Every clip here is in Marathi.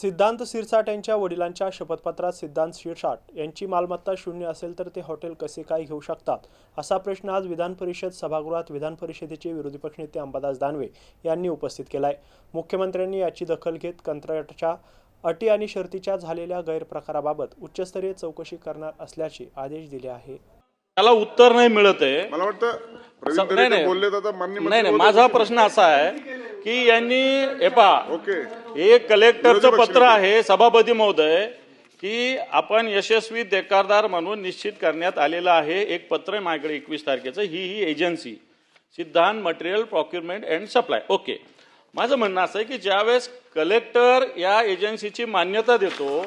सिद्धांत सिरसाट यांच्या वडिलांच्या शपथपत्रात सिद्धांत सिरसाट यांची मालमत्ता शून्य असेल तर ते हॉटेल कसे काय घेऊ शकतात? असा प्रश्न आज विधान परिषद सभागृहात विधान परिषदेचे विरोधी पक्षनेते अंबादास दानवे यांनी उपस्थित केला आहे मुख्यमंत्र्यांनी याची दखल घेत कंत्राटाच्या अटी आणि शर्तीच्या झालेल्या गैरप्रकाराबाबत उच्चस्तरीय चौकशी करणार असल्याचे आदेश दिले आहे. त्याला उत्तर नाही मिळत आहे. मला वाटतं नाही, नाही. माझा प्रश्न असा आहे की यांनी हे पहा ओके. हे कलेक्टरचं पत्र. आहे सभापती महोदय की आपण यशस्वी देकारदार म्हणून निश्चित करण्यात आलेलं आहे. एक पत्र आहे माझ्याकडे एकवीस तारखेचं. ही ही agency Siddhant material procurement and supply okay माझं म्हणणं असं आहे की ज्यावेळेस कलेक्टर या एजन्सीची मान्यता देतो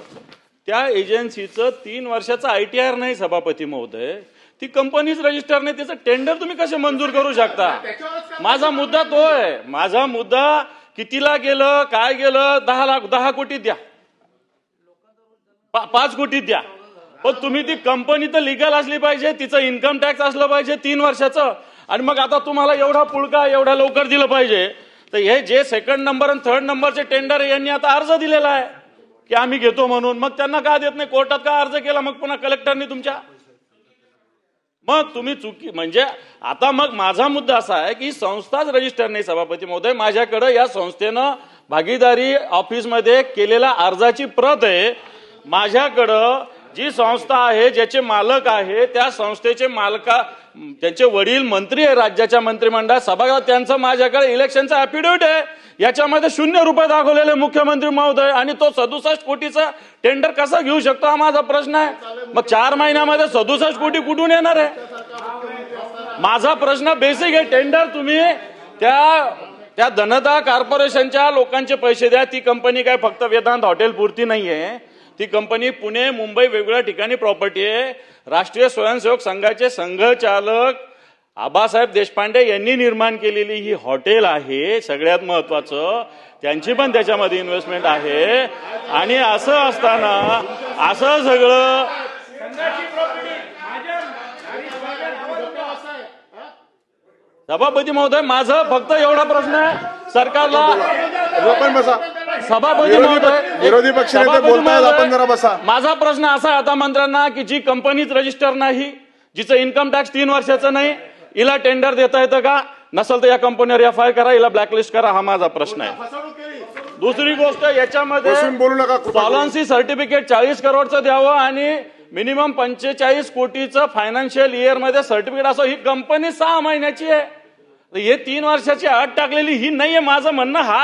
त्या एजन्सीचं तीन वर्षाचं आय टी आर नाही सभापती महोदय. ती कंपनीच रजिस्टर नाही त्याचं टेंडर तुम्ही कसे मंजूर करू शकता? माझा मुद्दा तो आहे. माझा मुद्दा कितीला गेलं काय गेलं दहा लाख दहा कोटी द्या. पा- पाच कोटी द्या. पण तुम्ही ती कंपनी तर लिगल असली पाहिजे तिचं इन्कम टॅक्स असलं पाहिजे तीन वर्षाचं. आणि मग आता तुम्हाला एवढा पुळका एवढ्या लवकर दिलं पाहिजे. तर हे जे सेकंड नंबर आणि थर्ड नंबरचे टेंडर यांनी आता अर्ज दिलेला आहे. की आम्ही घेतो म्हणून. मग त्यांना का देत नाही? कोर्टात का अर्ज केला? मग पुन्हा कलेक्टरनी तुमच्या मग तुम्ही चुकी म्हणजे आता मग माझा मुद्दा असा आहे की संस्थाच रजिस्टर नाही सभापती महोदय. माझ्याकडे या संस्थेनं भागीदारी ऑफिसमध्ये केलेल्या अर्जाची प्रत आहे. माझ्याकडं जी संस्था आहे ज्याचे मालक आहे त्या संस्थेचे मालका त्यांचे वडील मंत्री आहे राज्याच्या मंत्रिमंडळात. सभागृहात त्यांचं माझ्याकडे इलेक्शनचं ॲफिडेव्हिट आहे. याच्यामध्ये शून्य रुपये दाखवलेले मुख्यमंत्री महोदय आणि तो सदुसष्ट कोटीचा टेंडर कसा घेऊ शकतो हा माझा प्रश्न आहे. मग चार महिन्यामध्ये सदुसष्ट कोटी कुठून येणार आहे? माझा प्रश्न बेसिक आहे. टेंडर तुम्ही त्या त्या धनदा कॉर्पोरेशनच्या लोकांचे पैसे द्या. ती कंपनी काय फक्त वेदांत हॉटेल पुरती नाहीये. ती कंपनी पुणे मुंबई वेगवेगळ्या ठिकाणी प्रॉपर्टी आहे. राष्ट्रीय स्वयंसेवक संघाचे संघचालक आबासाहेब देशपांडे यांनी निर्माण केलेली ही हॉटेल आहे सगळ्यात महत्वाचं. त्यांची पण त्याच्यामध्ये इन्व्हेस्टमेंट आहे. आणि असं असताना असं सगळं सभापती महोदय माझं फक्त एवढा प्रश्न आहे. सरकारला सभापती महोदय पक्ष- विरोधी बसा. माझा प्रश्न असा आहे आता मंत्र्यांना की जी कंपनीच रजिस्टर नाही जिचं इन्कम टॅक्स तीन वर्षाचं नाही हिला टेंडर देता येतं का? नसेल तर या कंपनीवर एफ आय करा हिला ब्लॅकलिस्ट करा हा माझा प्रश्न आहे. दुसरी गोष्ट याच्यामध्ये बोलू नका. सॉलन्सी सर्टिफिकेट चाळीस करोडचं द्यावं आणि मिनिमम पंचेचाळीस कोटीचं फायनान्शियल इयरमध्ये सर्टिफिकेट असं ही कंपनी सहा महिन्याची आहे. हे तीन वर्षाची अट टाकलेली ही नाहीये माझं म्हणणं हा